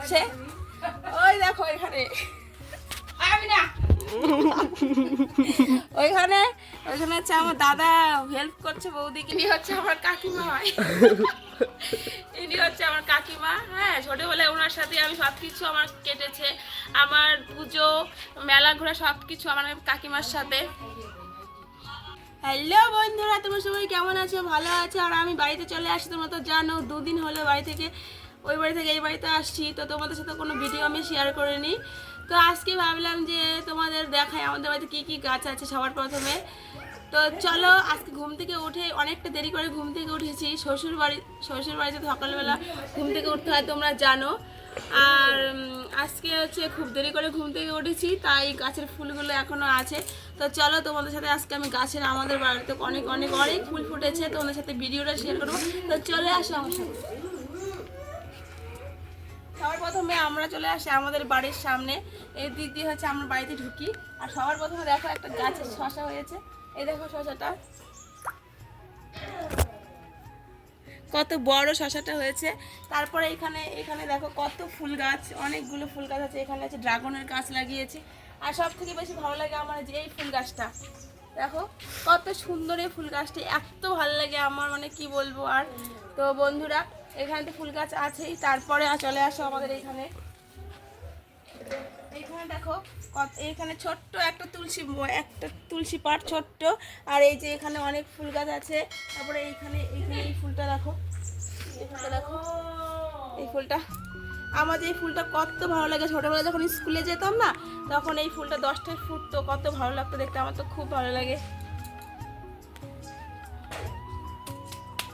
হচ্ছে ওই দেখো এখানে ওইখানে ওইখানে হচ্ছে আমার দাদা হেল্প করছে বৌদিকে ইনি হচ্ছে আমার কাকিমা ইনি হচ্ছে আমার কাকিমা। হ্যাঁ ছোটবেলায় ওনার সাথে আমি সব কিছু আমার কেটেছে। আমার পুজো, মেলা ঘোরা সব কিছু আমার কাকিমার সাথে। হ্যালো বন্ধুরা, তোমরা সবাই কেমন আছো? ভালো আছো? আর আমি বাড়িতে চলে আসি, তোমরা তো জানো, দুদিন হলো বাড়ি থেকে। ওই বাড়ি থেকে এই বাড়িতে আসছি। তো তোমাদের সাথে কোনো ভিডিও আমি শেয়ার করিনি। তো আজকে ভাবলাম যে তোমাদের দেখায় আমাদের বাড়িতে কী কী গাছ আছে সবার প্রথমে। তো চলো আজকে ঘুম থেকে উঠে অনেকটা দেরি করে ঘুম থেকে উঠেছি। শ্বশুর বাড়ি, শ্বশুর বাড়িতে সকালবেলা ঘুম থেকে উঠতে হয়, তোমরা জানো। আর আজকে হচ্ছে খুব দেরি করে ঘুম থেকে উঠেছি, তাই গাছের ফুলগুলো এখনও আছে। তো চলো তোমাদের সাথে আজকে আমি গাছের, আমাদের বাড়িতে অনেক অনেক অনেক ফুল ফুটেছে। তোমাদের সাথে ভিডিওটা শেয়ার করব। তো চলে আসো আমার সাথে। সবার প্রথমে আমরা চলে আসি আমাদের বাড়ির সামনে। এই দিক দিয়ে হচ্ছে আমরা বাড়িতে ঢুকি। আর সবার প্রথমে দেখো একটা গাছের শশা হয়েছে। এই দেখো শশাটা। কত বড় শশাটা হয়েছে। তারপরে এখানে এখানে দেখো কত ফুল গাছ, অনেকগুলো ফুল গাছ আছে। এখানে আছে ড্রাগনের গাছ লাগিয়েছি। আর সব থেকে বেশি ভালো লাগে আমার যে এই ফুল গাছটা। দেখো কত সুন্দর এই ফুল গাছটি। এত ভালো লাগে আমার মানে কি বলব আর। তো বন্ধুরা এখানে তো ফুল গাছ আছেই, তারপরে চলে আসো আমাদের এখানে। এইখানে দেখো, কত এইখানে ছোট্ট একটা তুলসী একটা তুলসী পাট ছোট্ট, আর এই যে এখানে অনেক ফুল গাছ আছে। তারপরে এইখানে এইখানে এই ফুলটা দেখো। এই ফুলটা দেখো। এই ফুলটা। আমার এই ফুলটা কত ভালো লাগে। ছোটোবেলা যখন স্কুলে যেতাম না, তখন এই ফুলটা দশটায় ফুটতো। কত ভালো লাগতো দেখতে। আমার তো খুব ভালো লাগে।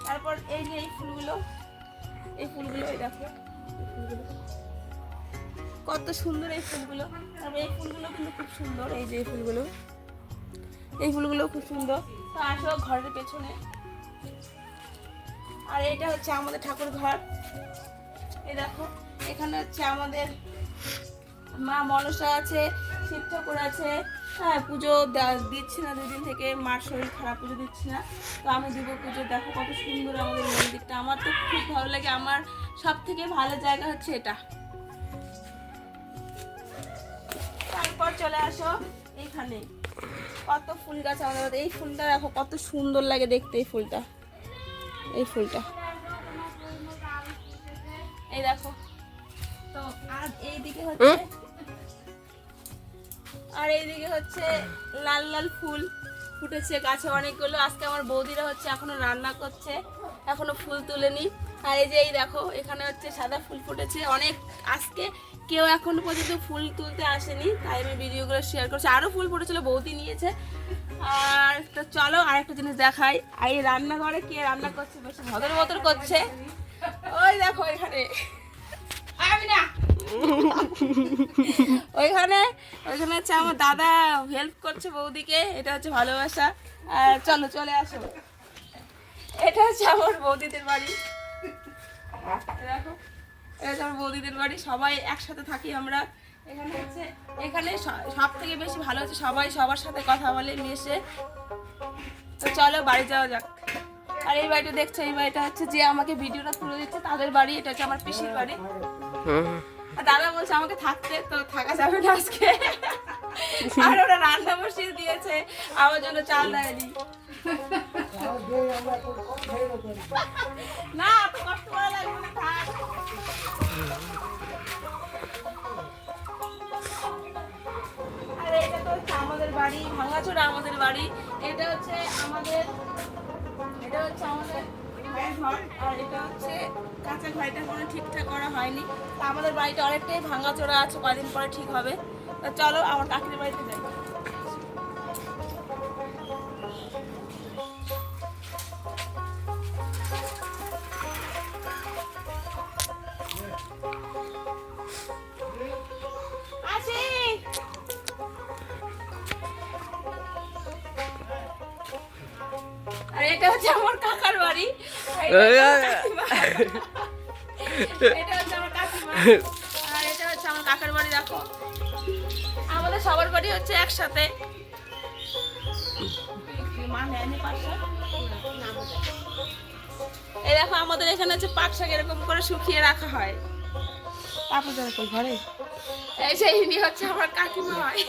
তারপর এই যে এই ফুলগুলো। এই ফুলগুলো এই দেখো। কত সুন্দর এই ফুলগুলো। তারপর এই ফুলগুলো কিন্তু খুব সুন্দর, এই যে এই ফুলগুলো। এই ফুলগুলো খুব সুন্দর। তো আসো ঘরের পেছনে। আর এটা হচ্ছে আমাদের ঠাকুর ঘর। এই দেখো, এখানে হচ্ছে আমাদের মা মনসা আছে শিব ঠাকুর আছে হ্যাঁ পুজো দিচ্ছি না দুদিন থেকে, মার শরীর খারাপ, পুজো দিচ্ছি না। তো আমি দিব পুজো, দেখো কত সুন্দর আমাদের মন্দিরটা। আমার তো খুব ভালো লাগে, আমার সব থেকে ভালো জায়গা হচ্ছে এটা। তারপর চলে আসো এইখানে। কত ফুল গাছ আমাদের এই ফুলটা দেখো, কত সুন্দর লাগে দেখতে এই ফুলটা। এই ফুলটা। এই দেখো। তো আর এইদিকে হচ্ছে আর এইদিকে হচ্ছে লাল লাল ফুল ফুটেছে, গাছে অনেকগুলো। আজকে আমার বৌদিরা হচ্ছে এখনও রান্না করছে, এখনও ফুল তুলেনি। আর এই যে এই দেখো, এখানে হচ্ছে সাদা ফুল ফুটেছে। অনেক আজকে কেউ এখনও পর্যন্ত ফুল তুলতে আসেনি, তাই আমি ভিডিওগুলো শেয়ার করছি। আরও ফুল ফুটেছিল, বৌদি নিয়েছে। আর তো চলো আর একটা জিনিস দেখাই। আর এই রান্নাঘরে কে রান্না করছে, বেশি ভদর ভদর করছে। ওই দেখো এখানে। আমি না। ওইখানে ওইখানে হচ্ছে আমার দাদা হেল্প করছে বৌদিকে, এটা হচ্ছে ভালোবাসা। আর চলো, চলে আসো। এটা হচ্ছে আমার বৌদিদের বাড়ি। দেখো, এটা আমার বৌদিদের বাড়ি। সবাই একসাথে থাকি আমরা। এখানে হচ্ছে, এখানে সব থেকে বেশি ভালো হচ্ছে সবাই সবার সাথে কথা বলে, মিশে। তো চলো, বাড়ি যাওয়া যাক। আর এই বাড়িটা দেখছ, এই বাড়িটা হচ্ছে যে আমাকে ভিডিওটা তুলে দিচ্ছে, তাদের বাড়ি, এটা হচ্ছে আমার পিসির বাড়ি। দাদা বলছে, আমাকে থাকতে তো থাকা যাবে না আজকে। আর ওরা রান্না বসিয়ে দিয়েছে, আমার জন্য চাল দেয়নি। না, এত কষ্ট করা লাগবে না, থাক। এটা তো হচ্ছে আমাদের বাড়ি, ভাঙাচোরা আমাদের বাড়ি। এটা হচ্ছে আমাদের, এটা হচ্ছে আমাদের ঘর আর এটা হচ্ছে কাঁচা ঠিকঠাক করা হয়নি। তা আমাদের বাড়িটা অনেকটাই ভাঙাচোরা আছে, কয়দিন পরে ঠিক হবে। তা চলো, আমার কাকির বাড়িতে যাই। এটা হচ্ছে আমার কাকিমা। আর এটা হচ্ছে আমার কাকার বাড়ি দেখো। আমাদের সবার বাড়ি হচ্ছে একসাথে? এই দেখো আমাদের এখানে হচ্ছে পাট শাক এরকম করে শুকিয়ে রাখা হয়। তারপর যারা ঘরে? এই যে ইনি হচ্ছে আমার কাকিমা হয়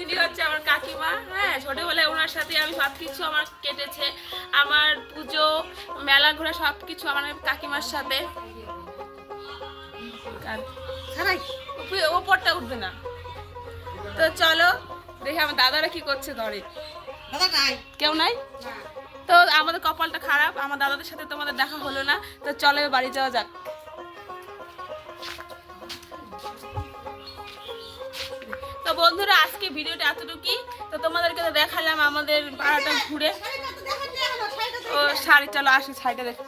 ইনি হচ্ছে আমার কাকিমা। হ্যাঁ ছোটবেলায় ওনার সাথে আমি সব কিছু আমার কেটেছে। আমার পুজো মেলা ঘোরা সব কিছু আমার কাকিমার সাথে। ওপরটা উঠবে না। তো চলো দেখি আমার দাদারা কি করছে নাই। কেউ নাই? তো আমাদের কপালটা খারাপ আমার দাদাদের সাথে তোমাদের দেখা হলো না। তো চলো বাড়ি যাওয়া যাক। তো বন্ধুরা আজকে ভিডিওটা এতটুকুই। তো তোমাদেরকে তো দেখালাম আমাদের পাড়াটা ঘুরে। শাড়ি চলো আসি শাড়িটা দেখ।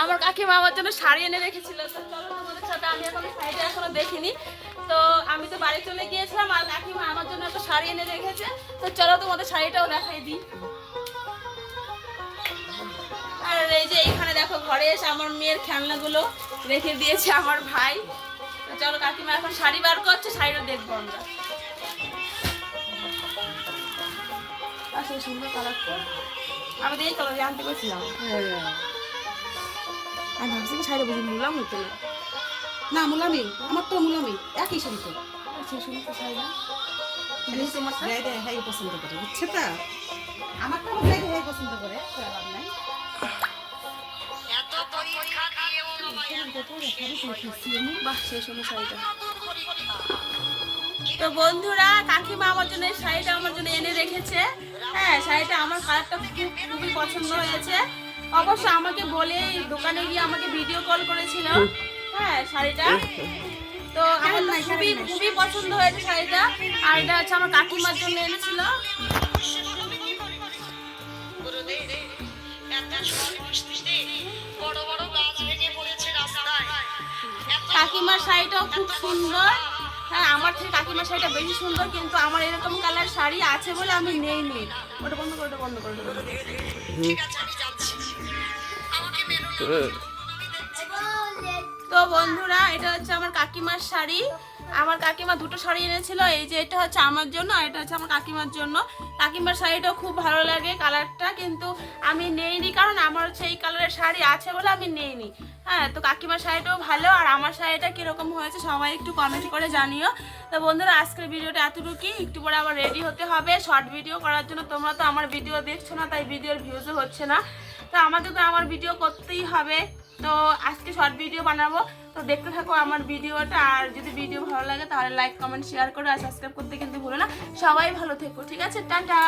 আমার কাকিমা আমার জন্য শাড়ি এনে রেখেছিল। তো চলো তোমাদের সাথে, আমি এখন শাড়িটা এখনও দেখিনি। তো আমি তো বাড়ি চলে গিয়েছিলাম আর কাকিমা আমার জন্য একটা শাড়ি এনে রেখেছে। তো চলো তোমাদের শাড়িটাও দেখাই দিই। আর এই যে এখানে দেখো, ঘরে এসে আমার মেয়ের খেলনাগুলো রেখে দিয়েছে আমার ভাই। চলো কাকিমা এখন শাড়ি বার করছে, শাড়িটা দেখব আমরা। আসলে সুন্দর কালার আমি তো এই কালার আনতে গেছিলাম। আমি ভাবছি শাড়িটা বুঝি মুলাম হতো না না মুলামি আমার তো মুলামি একই শাড়ি তো আচ্ছা সুন্দর শাড়ি না দেখি তোমারটা। গায়ে দেয় হ্যাঁ পছন্দ করে বুঝছে তা? আমার তো দেয় পছন্দ করে তোর লাভ নাই। বাহ সেই সুন্দর শাড়িটা। তো বন্ধুরা, কাকিমা আমার জন্য এই শাড়িটা আমার জন্য এনে রেখেছে। হ্যাঁ শাড়িটা আমার কালারটা খুব খুবই পছন্দ হয়েছে। অবশ্য আমাকে বলে দোকানে গিয়ে আমাকে ভিডিও কল করেছিল। হ্যাঁ শাড়িটা। তো আমার খুবই খুবই পছন্দ হয়েছে শাড়িটা। আর এটা হচ্ছে আমার কাকিমার জন্য এনেছিল। কাকিমার শাড়িটাও খুব সুন্দর। হ্যাঁ আমার থেকে কাকিমার শাড়িটা বেশি সুন্দর কিন্তু আমার এরকম কালার শাড়ি আছে বলে আমি নেই নি। ওটা বন্ধ করে বন্ধ করে ওটা বন্ধ করে। ঠিক আছে আমি যাচ্ছি। তো বন্ধুরা এটা হচ্ছে আমার কাকিমার শাড়ি। আমার কাকিমা দুটো শাড়ি এনেছিল, এই যে এটা হচ্ছে আমার জন্য আর এটা হচ্ছে আমার কাকিমার জন্য। কাকিমার শাড়িটাও খুব ভালো লাগে কালারটা, কিন্তু আমি নেইনি কারণ আমার হচ্ছে এই কালারের শাড়ি আছে বলে আমি নেইনি। হ্যাঁ তো কাকিমার শাড়িটাও ভালো আর আমার শাড়িটা কীরকম হয়েছে সবাই একটু কমেন্ট করে জানিও। তো বন্ধুরা, আজকের ভিডিওটা এতটুকুই। একটু পরে আবার রেডি হতে হবে। শর্ট ভিডিও করার জন্য তোমরা তো আমার ভিডিও দেখছ না, তাই ভিডিওর ভিউজও হচ্ছে না। তো আমাকে তো আমার ভিডিও করতেই হবে। তো আজকে শর্ট ভিডিও বানাবো। তো দেখতে থাকো আমার ভিডিওটা আর যদি ভিডিও ভালো লাগে তাহলে লাইক কমেন্ট শেয়ার করো আর সাবস্ক্রাইব করতে কিন্তু ভুলো না। সবাই ভালো থেকো, ঠিক আছে? টাটা!